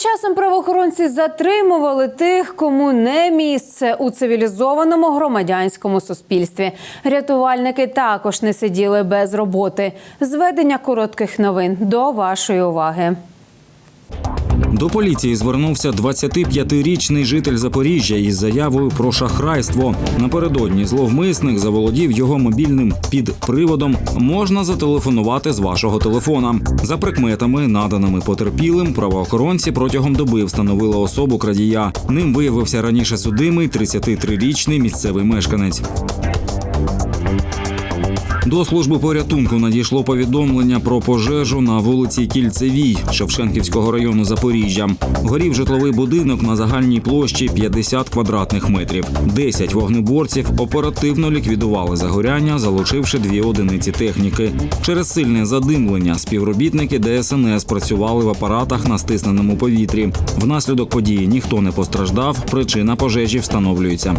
часом правоохоронці затримували тих, кому не місце у цивілізованому громадянському суспільстві. Рятувальники також не сиділи без роботи. Зведення коротких новин до вашої уваги. До поліції звернувся 25-річний житель Запоріжжя із заявою про шахрайство. Напередодні зловмисник заволодів його мобільним під приводом. Можна зателефонувати з вашого телефона. За прикметами, наданими потерпілим, правоохоронці протягом доби встановили особу крадія. Ним виявився раніше судимий 33-річний місцевий мешканець. До служби порятунку надійшло повідомлення про пожежу на вулиці Кільцевій Шевченківського району Запоріжжя. Горів житловий будинок на загальній площі 50 квадратних метрів. 10 вогнеборців оперативно ліквідували загоряння, залучивши дві одиниці техніки. Через сильне задимлення співробітники ДСНС працювали в апаратах на стисненому повітрі. Внаслідок події ніхто не постраждав. Причина пожежі встановлюється.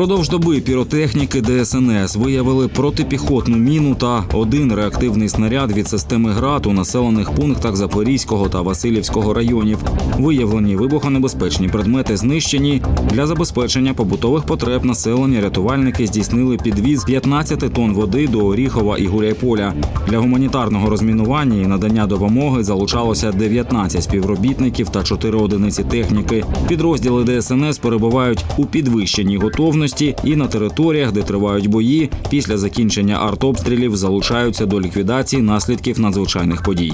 Впродовж доби піротехніки ДСНС виявили протипіхотну міну та один реактивний снаряд від системи ГРАД у населених пунктах Запорізького та Васильівського районів. Виявлені вибухонебезпечні предмети знищені. Для забезпечення побутових потреб населення рятувальники здійснили підвіз 15 тонн води до Оріхова і Гуляйполя. Для гуманітарного розмінування і надання допомоги залучалося 19 співробітників та 4 одиниці техніки. Підрозділи ДСНС перебувають у підвищеній готовності і на територіях, де тривають бої, після закінчення артобстрілів залучаються до ліквідації наслідків надзвичайних подій.